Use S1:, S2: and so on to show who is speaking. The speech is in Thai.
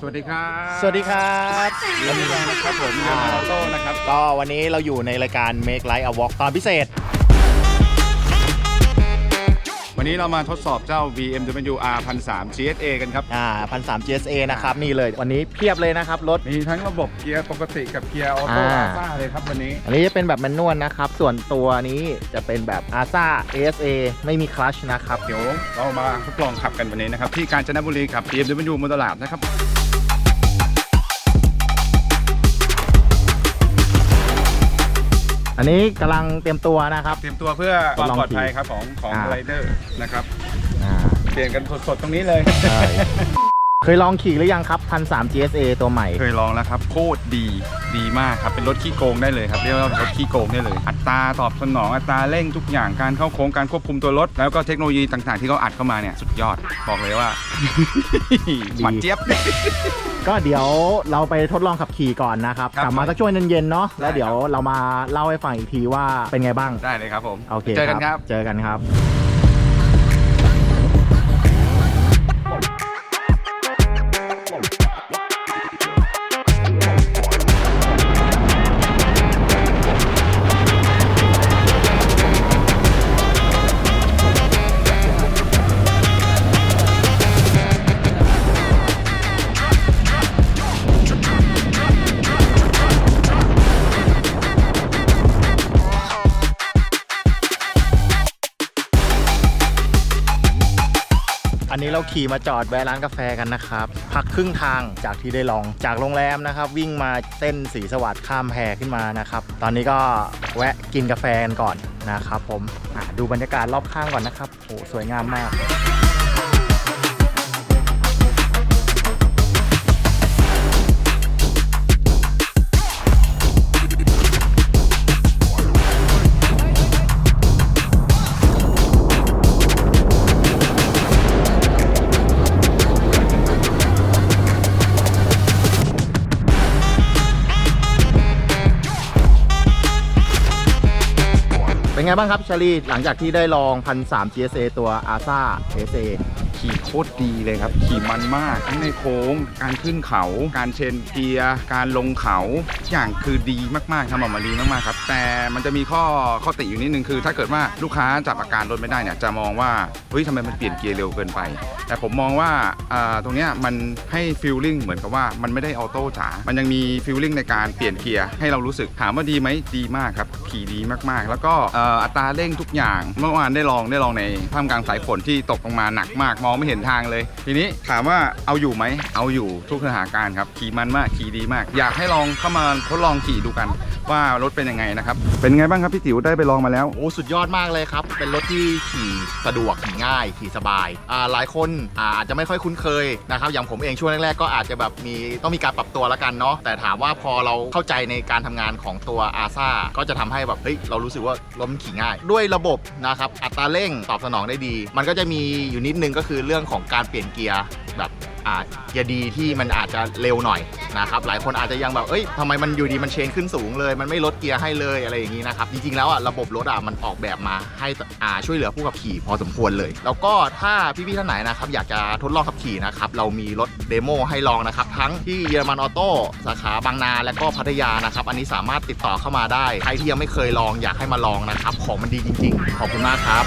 S1: สวัสดีครับ
S2: สวัสดีครับ
S1: วันนี้นะครับผมเรียนออโต้นะครับ
S2: ก็วันนี้เราอยู่ในรายการ Make Life a Walk ตอนพิเศษ
S1: วันนี้เรามาทดสอบเจ้า BMW R 1 3 GSA กันครับ
S2: อ่าพันสาม GSA นะครับ นี่เลยวันนี้เพียบเลยนะครับ รถ
S1: มีทั้งระบบเกียร์ปกติกับเกียร์ออโต้
S2: อ่า
S1: อาซ่าเลยครับวันนี้
S2: อันนี้จะเป็นแบบแมนนวลนะครับ ส่วนตัวนี้จะเป็นแบบ ASA ASA ไม่มีคลัชนะครับ
S1: เดี๋ยวเรามาทดลองขับกันวันนี้นะครับ ที่กาญจนบุรีกับ BMW มอเตอร์ลาดนะครับ
S2: อันนี้กำลังเตรียมตัวนะครับ
S1: เตรียมตัวเพื่อความปลอดภัยครับของของ
S2: อ่า
S1: ไรเดอร์นะครับ
S2: อ่า
S1: เปลี่ยนกันสดๆตรงนี้เลย
S2: ใช่เคยลองขี่หรือยังครับพันสาม GSA ตัวใหม่
S1: เคยลองแล้วครับโคตรดีดีมากครับเป็นรถขี้โกงได้เลยครับเรียกว่ารถขี้โกงได้เลย อัตราตอบสนองอัตราเร่งทุกอย่างการเข้าโค้งการควบคุมตัวรถ แล้วก็เทคโนโลยีต่างๆ ที่เขาอัดเข้ามาเนี่ยสุดยอดบอกเลยว่าหวานเจี๊ยบ
S2: ก็เดี๋ยวเราไปทดลองขับขี่ก่อนนะครับ
S1: ครับ
S2: กลับมาสักช่วงเย็นๆเนาะแล้วเดี๋ยวเรามาเล่าให้ฟังอีกทีว่าเป็นไงบ้าง
S1: ได้เลยครับผม
S2: โอเค
S1: เจอกันครับ
S2: เจอกันครับ อันนี้เราขี่มาจอดแวะร้านกาแฟกันนะครับ พักครึ่งทางจากที่ได้ลองจากโรงแรมนะครับ วิ่งมาเส้นสีสวัสดิ์ข้ามแพขึ้นมานะครับ ตอนนี้ก็แวะกินกาแฟกันก่อนนะครับ ผมดูบรรยากาศรอบข้างก่อนนะครับโอ้สวยงามมาก ไงบ้างครับชาลีหลังจากที่ได้ลองพันสาม GSA ตัว ASA SA
S1: ขี่โคตรดีเลยครับ ขี่มันมากทั้งในโค้ง การขึ้นเขา การเชนเกียร์ การลงเขาทุกอย่างคือดีมากๆทำออกมาดีมากๆครับ แต่มันจะมีข้อข้อติอยู่นิดนึงคือ ถ้าเกิดว่าลูกค้าจับอาการรถไม่ได้เนี่ยจะมองว่าเฮ้ยทำไมมันเปลี่ยนเกียร์เร็วเกินไป แต่ผมมองว่าอ่าตรงเนี้ยมันให้ฟีลลิ่งเหมือนกับว่ามันไม่ได้ออโต้จ๋า มันยังมีฟีลลิ่งในการเปลี่ยนเกียร์ให้เรารู้สึกถามว่าดีไหมดีมากครับขี่ดีมากๆ แล้วก็เอ่ออัตราเร่งทุกอย่างเมื่อวานได้ลองได้ลองในท่ามกลางสายฝนที่ตกลงมาหนักมากมองไม่เห็นทางเลย ทีนี้ถามว่าเอาอยู่ไหมเอาอยู่ทุกสถานการณ์ครับขี่มันมากขี่ดีมาก อยากให้ลองเข้ามาทดลองขี่ดูกัน ว่ารถเป็นยังไงนะครับ เป็นไงบ้างครับพี่ติ๋วได้ไปลองมาแล้ว
S2: โอ้สุดยอดมากเลยครับ เป็นรถที่ขี่สะดวกขี่ง่าย ขี่สบายอ่าหลายคนอาอาจจะไม่ค่อยคุ้นเคยนะครับอย่างผมเองช่วงแรกๆก็อาจจะแบบมีต้องมีการปรับตัวแล้วกันเนาะแต่ถามว่าพอเราเข้าใจในการทำงานของตัว a s a ก็จะทำให้แบบเฮ้ยเรารู้สึกว่ารถมันขี่ง่าย ด้วยระบบนะครับอัตราเร่งตอบสนองได้ดี มันก็จะมีอยู่นิดนึงก็คือเรื่องของการเปลี่ยนเกียร์แบบ อ่าเกียร์ดีที่มันอาจจะเร็วหน่อยนะครับหลายคนอาจจะยังแบบเอ้ยทำไมมันอยู่ดีมันเชนขึ้นสูงเลย มันไม่ลดเกียร์ให้เลยอะไรอย่างนี้นะครับจริงๆแล้วอะระบบรถอะมันออกแบบมาให้อ่าช่วยเหลือผู้ขับขี่พอสมควรเลย แล้วก็ถ้าพี่ๆท่านไหนนะครับอยากจะทดลองขับขี่นะครับเรามีรถเดโมให้ลองนะครับทั้งที่เยอรมันออโต้สาขาบางนาและก็พัทยานะครับอันนี้สามารถติดต่อเข้ามาได้ใครที่ยังไม่เคยลองอยากให้มาลองนะครับของมันดีจริง ๆ ขอบคุณมากครับ